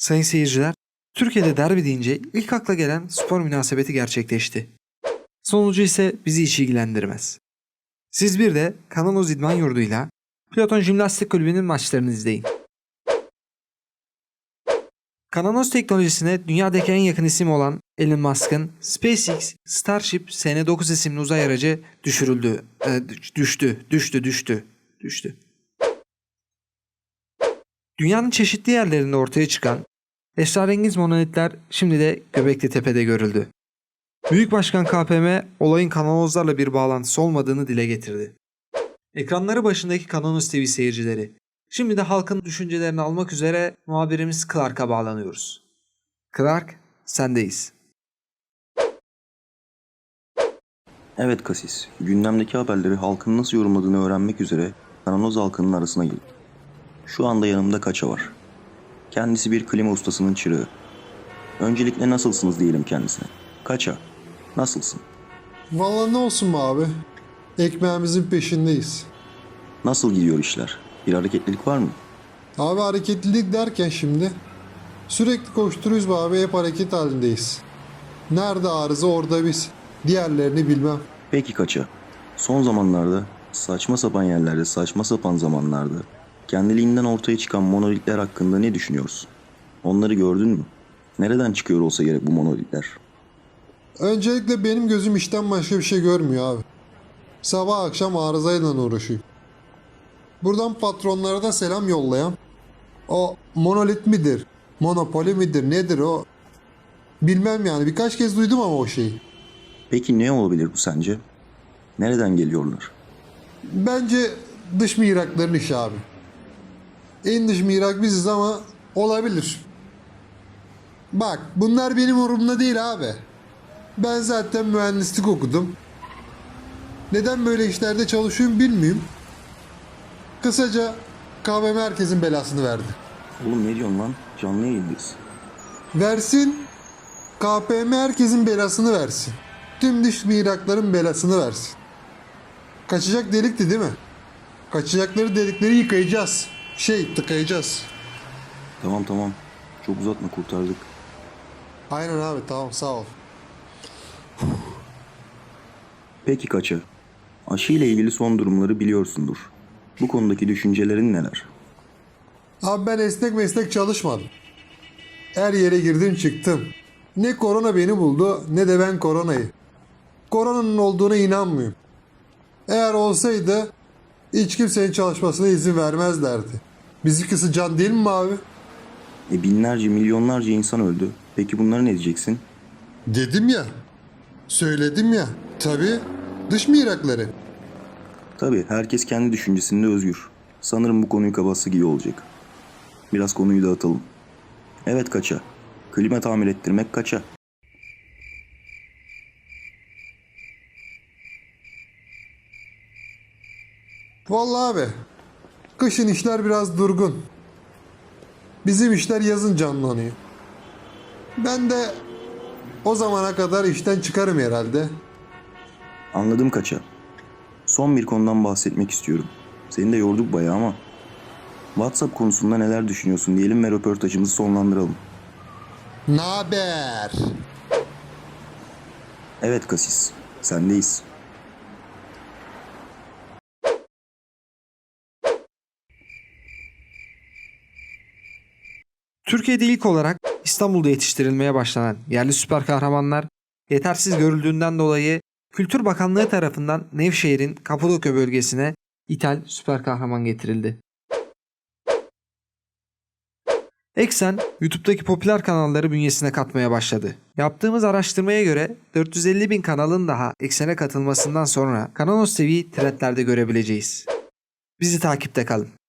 Sayın seyirciler, Türkiye'de derbi deyince ilk akla gelen spor münasebeti gerçekleşti. Sonucu ise bizi hiç ilgilendirmez. Siz bir de Kananos İdman Yurdu'yla Platon Jimnastik Kulübü'nün maçlarını izleyin. Kananos teknolojisine dünyadaki en yakın isim olan Elon Musk'ın SpaceX Starship SN9 isimli uzay aracı düşürüldü. e, düş- düştü, düştü, düştü, düştü. Dünyanın çeşitli yerlerinde ortaya çıkan esrarengiz monolitler şimdi de Göbekli Tepe'de görüldü. Büyük Başkan KPM olayın kanalozlarla bir bağlantısı olmadığını dile getirdi. Ekranları başındaki Kananos TV seyircileri, şimdi de halkın düşüncelerini almak üzere muhabirimiz Clark'a bağlanıyoruz. Clark, sendeyiz. Evet Kasis, gündemdeki haberleri halkın nasıl yorumladığını öğrenmek üzere Kananoz halkının arasına girdim. Şu anda yanımda Kaça var. Kendisi bir klima ustasının çırağı. Öncelikle nasılsınız diyelim kendisine. Kaça, nasılsın? Valla ne olsun be abi. Ekmeğimizin peşindeyiz. Nasıl gidiyor işler? Bir hareketlilik var mı? Abi hareketlilik derken şimdi sürekli koşturuyoruz be abi hep hareket halindeyiz. Nerede arıza orada biz. Diğerlerini bilmem. Peki Kaça, son zamanlarda saçma sapan yerlerde, saçma sapan zamanlarda kendiliğinden ortaya çıkan monolitler hakkında ne düşünüyorsun? Onları gördün mü? Nereden çıkıyor olsa gerek bu monolitler? Öncelikle benim gözüm işten başka bir şey görmüyor abi. Sabah akşam arızayla uğraşıyorum. Buradan patronlara da selam yollayan. O monolit midir? Monopoli midir? Nedir o? Bilmem yani birkaç kez duydum ama o şeyi. Peki ne olabilir bu sence? Nereden geliyorlar? Bence dış mihrakların işi abi. En dış mihrak biziz ama olabilir. Bak bunlar benim umurumda değil abi. Ben zaten mühendislik okudum. Neden böyle işlerde çalışıyorum bilmiyorum. Kısaca KVM herkesin belasını verdi. Oğlum ne diyorsun lan? Canlı yayındayız. Versin. KPM herkesin belasını versin. Tüm dış mihrakların belasını versin. Kaçacak delikti değil mi? Kaçacakları delikleri yıkayacağız. Şey tıkayacağız. Tamam tamam. Çok uzatma kurtardık. Aynen abi tamam sağ ol. Peki Kaça? Aşı ile ilgili son durumları biliyorsundur. Bu konudaki düşüncelerin neler? Abi ben esnek meslek çalışmadım. Her yere girdim çıktım. Ne korona beni buldu ne de ben koronayı. Koronanın olduğuna inanmıyorum. Eğer olsaydı hiç kimsenin çalışmasına izin vermezlerdi. Bizimkisi can değil mi abi? E binlerce milyonlarca insan öldü. Peki bunları ne diyeceksin? Dedim ya. Söyledim ya. Tabii dış mihrakları. Tabii herkes kendi düşüncesinde özgür. Sanırım bu konuyu kapatsak iyi olacak. Biraz konuyu dağıtalım. Evet Kaça. Klima tamir ettirmek kaça? Vallahi abi. Kışın işler biraz durgun. Bizim işler yazın canlanıyor. Ben de o zamana kadar işten çıkarım herhalde. Anladım Kaça. Son bir konudan bahsetmek istiyorum. Seni de yorduk bayağı ama. WhatsApp konusunda neler düşünüyorsun diyelim ve röportajımızı sonlandıralım. Naber? Evet Kasis. Sendeyiz. Türkiye'de ilk olarak İstanbul'da yetiştirilmeye başlanan yerli süper kahramanlar yetersiz görüldüğünden dolayı Kültür Bakanlığı tarafından Nevşehir'in Kapadokya bölgesine ithal süper kahraman getirildi. Eksen, YouTube'daki popüler kanalları bünyesine katmaya başladı. Yaptığımız araştırmaya göre 450 bin kanalın daha Eksen'e katılmasından sonra Kanalos TV trendlerde görebileceğiz. Bizi takipte kalın.